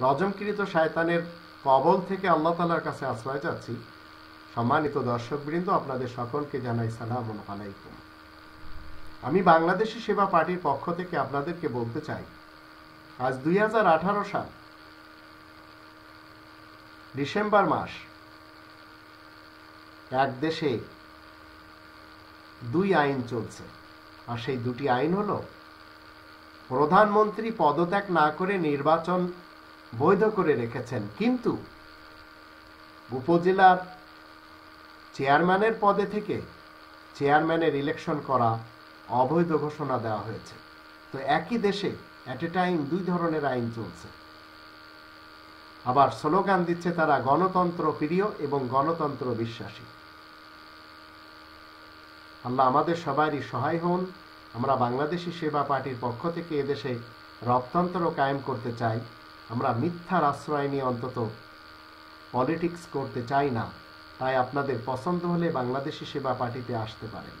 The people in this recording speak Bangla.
রজমকৃত শায়তানের কবল থেকে আল্লাহ তালার কাছে আশ্রয় যাচ্ছি সম্মানিত দর্শকবৃন্দ, আপনাদের সকলকে জানাই সালাম আলাইকুম। আমি বাংলাদেশি সেবা পার্টির পক্ষ থেকে আপনাদেরকে বলতে চাই, আজ দুই সাল, ডিসেম্বর মাস, এক দেশে দুই আইন চলছে। আর সেই দুটি আইন হলো, প্রধানমন্ত্রী পদত্যাগ না করে নির্বাচন বৈধ করে রেখেছেন। কিন্তু উপজেলার চেয়ারম্যানের পদে থেকে চেয়ারম্যানের ইলেকশন করা অবৈধ ঘোষণা দেওয়া হয়েছে। তো একই দেশে অ্যাট এ টাইম দুই ধরনের আইন চলছে। আবার স্লোগান দিচ্ছে তারা গণতন্ত্র প্রিয় এবং গণতন্ত্র বিশ্বাসী। আল্লাহ আমাদের সবারই সহায় হন। আমরা বাংলাদেশি সেবা পার্টির পক্ষ থেকে এদেশে রপ্তন্ত্র কায়েম করতে চাই। আমরা মিথ্যার আশ্রয় নিয়ে অন্তত পলিটিক্স করতে চাই না, তাই আপনাদের পছন্দ হলে বাংলাদেশি সেবা পার্টিতে আসতে পারেন।